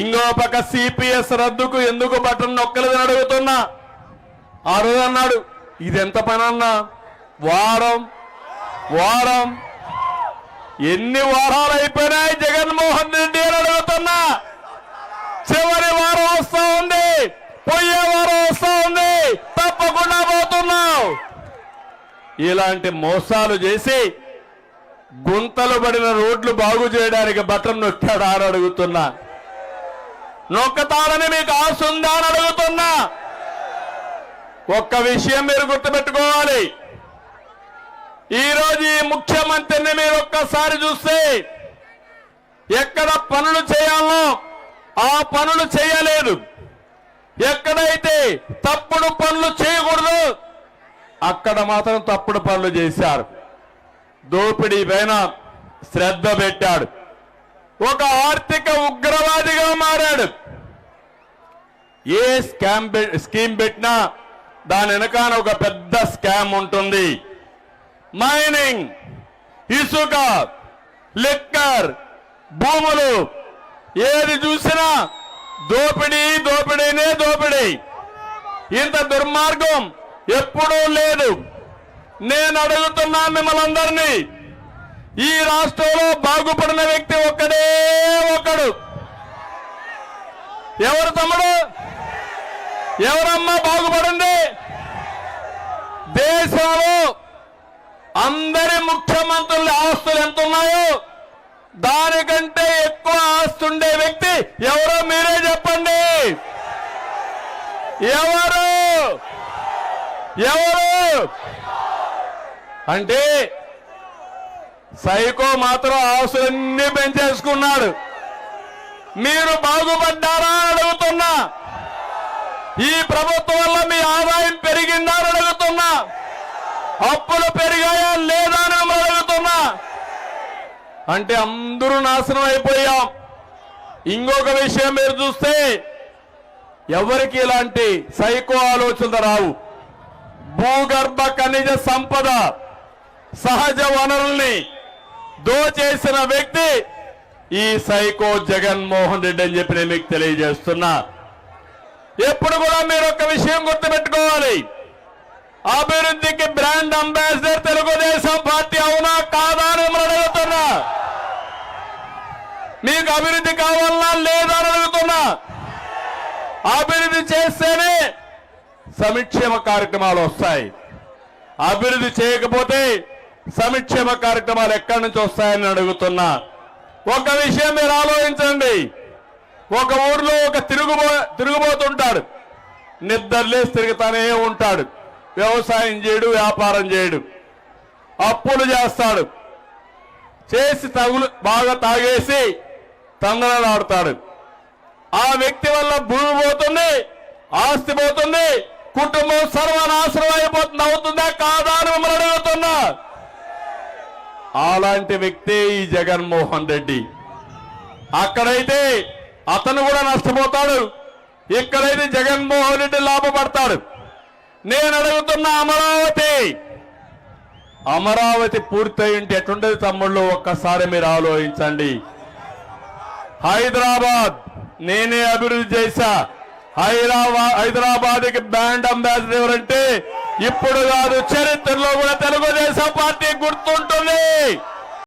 ఇంకో పక్క సిపిఎస్ రద్దుకు ఎందుకు బటన్ నొక్కలేదని అడుగుతున్నా? ఆ రోజు అన్నాడు ఇది ఎంత పని అన్నా? వారం వారం ఎన్ని వారాలు అయిపోయినాయి జగన్మోహన్ రెడ్డి అని అడుగుతున్నా? చివరి వారం వస్తా ఉంది పోయే వారం వస్తా ఉంది తప్పకుండా పోతున్నావు. ఇలాంటి మోసాలు చేసి గుంతలు పడిన రోడ్లు బాగు చేయడానికి బటన్ నొక్కాడు అని అడుగుతున్నా. నొక్కతాడని మీకు ఆశ ఉందా అని అడుగుతున్నా. ఒక్క విషయం మీరు గుర్తుపెట్టుకోవాలి. ఈరోజు ఈ ముఖ్యమంత్రిని మీరు ఒక్కసారి చూస్తే ఎక్కడ పనులు చేయాలో ఆ పనులు చేయలేదు. ఎక్కడైతే తప్పుడు పనులు చేయకూడదు అక్కడ మాత్రం తప్పుడు పనులు చేశారు. దోపిడీ పైన శ్రద్ధ పెట్టాడు. ఒక ఆర్థిక ఉగ్రవాదిగా మారాడు. ఏ స్కామ్ స్కీమ్ పెట్టినా దాని వెనకాల ఒక పెద్ద స్కామ్ ఉంటుంది. మైనింగ్ ఇసుక లిక్కర్ భూములు ఏది చూసినా దోపిడీ దోపిడీనే దోపిడీ. ఇంత దుర్మార్గం ఎప్పుడూ లేదు. నేను అడుగుతున్నా మిమ్మల్ని అందరినీ ఈ రాష్ట్రంలో బాగుపడిన వ్యక్తి ఒక్కడే ఒకడు ఎవరు తమ్ముడు? ఎవరమ్మా బాగుపడండి దేశంలో అందరి ముఖ్యమంత్రుల ఆస్తులు ఎంత ఉన్నాయో దానికంటే ఎక్కువ ఆస్తుండే వ్యక్తి ఎవరో మీరే చెప్పండి. ఎవరు? ఎవరు? అంటే సైకో మాత్రం ఆస్తులన్నీ పెంచేసుకున్నాడు. మీరు బాగుపడ్డారా అడుగుతున్నా. ఈ ప్రభుత్వం వల్ల మీ ఆదాయం పెరిగిందా అని అడుగుతున్నా. అప్పులు పెరిగాయా లేదా అని అడుగుతున్నా. అంటే అందరూ నాశనం అయిపోయాం. ఇంకొక విషయం మీరు చూస్తే ఎవరికి ఇలాంటి సైకో ఆలోచనలు రావు. భూగర్భ ఖనిజ సంపద సహజ వనరుల్ని దోచేసిన వ్యక్తి ఈ సైకో జగన్మోహన్ రెడ్డి అని చెప్పి నేను మీకు తెలియజేస్తున్నా. ఎప్పుడు కూడా మీరు ఒక విషయం గుర్తుపెట్టుకోవాలి. అభివృద్ధికి బ్రాండ్ అంబాసిడర్ తెలుగుదేశం పార్టీ అవునా కాదా అని అడుగుతున్నా. మీకు అభివృద్ధి కావాలన్నా లేదా అని అడుగుతున్నా. అభివృద్ధి చేస్తేనే సంక్షేమ కార్యక్రమాలు వస్తాయి. అభివృద్ధి చేయకపోతే సంక్షేమ కార్యక్రమాలు ఎక్కడి నుంచి వస్తాయని అడుగుతున్నా. ఒక విషయం మీరు ఆలోచించండి. ఒక ఊర్లో ఒక తిరుగుబో తిరుగుబోతుంటాడు. నిద్రలేసి తిరుగుతానే ఉంటాడు. వ్యవసాయం చేయడు వ్యాపారం చేయడు. అప్పులు చేస్తాడు. చేసి తగులు బాగా తాగేసి తందనలాడుతాడు ఆ వ్యక్తి వల్ల భూమి పోతుంది ఆస్తి పోతుంది కుటుంబం సర్వనాశనం అయిపోతుంది అవుతుందా కాదా? అలాంటి వ్యక్తే ఈ జగన్మోహన్ రెడ్డి. అక్కడైతే అతను కూడా నష్టపోతాడు. ఇక్కడైతే జగన్మోహన్ రెడ్డి లాభపడతాడు. నేను అడుగుతున్న అమరావతి. అమరావతి పూర్తయింటే ఎటుండదు తమ్ముళ్ళు? ఒక్కసారి మీరు ఆలోచించండి. హైదరాబాద్ నేనే అభివృద్ధి చేశా. హైదరాబాద్ హైదరాబాద్కి బ్యాండ్ అంబాసిడర్ ఎవరంటే ఇప్పుడు కాదు చరిత్రలో కూడా తెలుగుదేశం పార్టీ గుర్తుంటుంది.